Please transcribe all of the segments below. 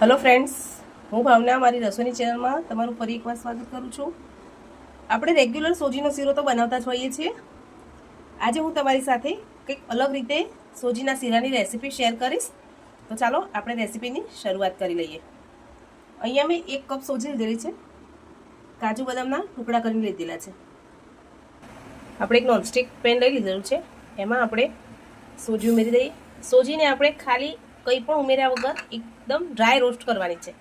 Hello friends હું ભાવના, મારી રસોઈની ચેનલમાં તમારું ફરી એકવાર સ્વાગત કરું છું. આપણે રેગ્યુલર સોજીનો શીરો તો બનાવતા જ હોઈએ છીએ. આજે હું તમારી સાથે કંઈક અલગ રીતે સોજીના શીરાની રેસીપી શેર કરીશ. તો ચાલો, આપણે રેસીપીની શરૂઆત કરી લઈએ. અહીંયા મેં એક કપ સોજી લીધેલી છે. કાજુ બદામના ટુકડા કરીને લીધેલા છે. આપણે એક નોનસ્ટિક પેન લઈ લીધેલું છે. એમાં આપણે સોજી ઉમેરી દઈએ. સોજીને આપણે ખાલી કંઈ પણ ઉમેર્યા વગર એકદમ ડ્રાય રોસ્ટ કરવાની છે.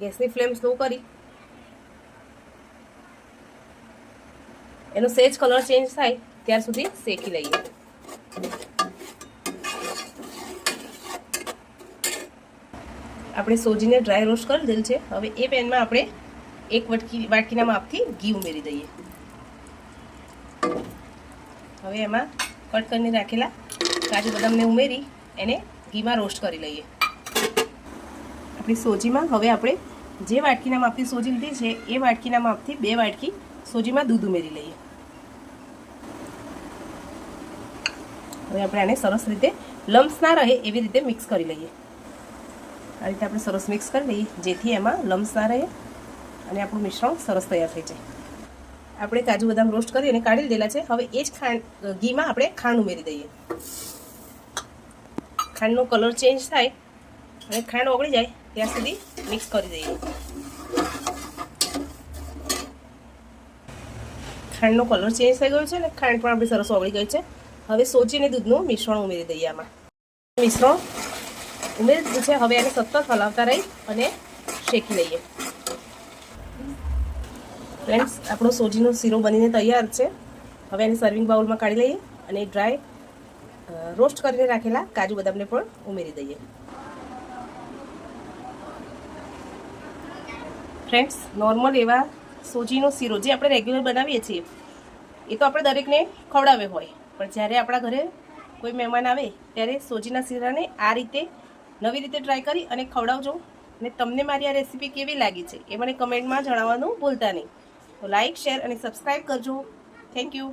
ગેસની ફ્લેમ સ્લો કરી. એનો સેજ કલર ચેન્જ થાય ત્યાર સુધી શેકી લઈએ. આપણે સોજીને ડ્રાય રોસ્ટ કરી દીધેલ છે. હવે એ પેનમાં આપણે એક વટકી વાટકીના માપથી ઘી ઉમેરી દઈએ. હવે એમાં કટ કરીને રાખેલા કાજુ બદામને ઉમેરી, એને ઘીમાં રોસ્ટ કરી લઈએ. આપણી સોજીમાં હવે આપણે જે વાટકીના માપથી સોજી લીધી છે, એ વાટકીના માપથી બે વાટકી સોજીમાં દૂધ ઉમેરી લઈએ. હવે આપણે આને સરસ રીતે લમ્સ ના રહે એવી રીતે મિક્સ કરી લઈએ. આ રીતે આપણે સરસ મિક્સ કરી લઈએ, જેથી એમાં લમ્સ ના રહે અને આપણું મિશ્રણ સરસ તૈયાર થઈ જાય. આપણે કાજુ બદામ રોસ્ટ કરી અને કાઢી લીધેલા છે. હવે એ જ ખાંડ ઘીમાં આપણે ખાંડ ઉમેરી દઈએ. ખાંડનો કલર ચેન્જ થાય અને ખાંડ ઓગળી જાય, ત્યાં સુધી મિક્સ કરી દઈએ. ખાંડનો કલર ચેન્જ થઈ ગયો છે અને ખાંડ પણ આપણી સરસ ઓગળી ગઈ છે. હવે સોજી દૂધનું મિશ્રણ ઉમેરી દઈએ આમાં. મિશ્રણ ઉમેરી દીધું છે. હવે એને સતત હલાવતા રહી અને શેકી લઈએ. ફ્રેન્ડ્સ આપણો સોજીનો શીરો બનીને તૈયાર છે. હવે એને સર્વિંગ બાઉલમાં કાઢી લઈએ અને ડ્રાય રોસ્ટ કરીને રાખેલા કાજુ બદામને પણ ઉમેરી દઈએ. ફ્રેન્ડ્સ નોર્મલ એવા સોજીનો શીરો જે આપણે રેગ્યુલર બનાવીએ છીએ, એ તો આપણે દરેકને ખવડાવે હોય. પણ જ્યારે આપણા ઘરે કોઈ મહેમાન આવે, ત્યારે સોજીના શીરાને આ રીતે નવી રીતે ટ્રાય કરી અને ખવડાવજો. અને તમને મારી આ રેસીપી કેવી લાગી છે, એ મને કમેન્ટમાં જણાવવાનું ભૂલતા નહીં. તો લાઇક શેર અને સબસ્ક્રાઈબ કરજો. Thank you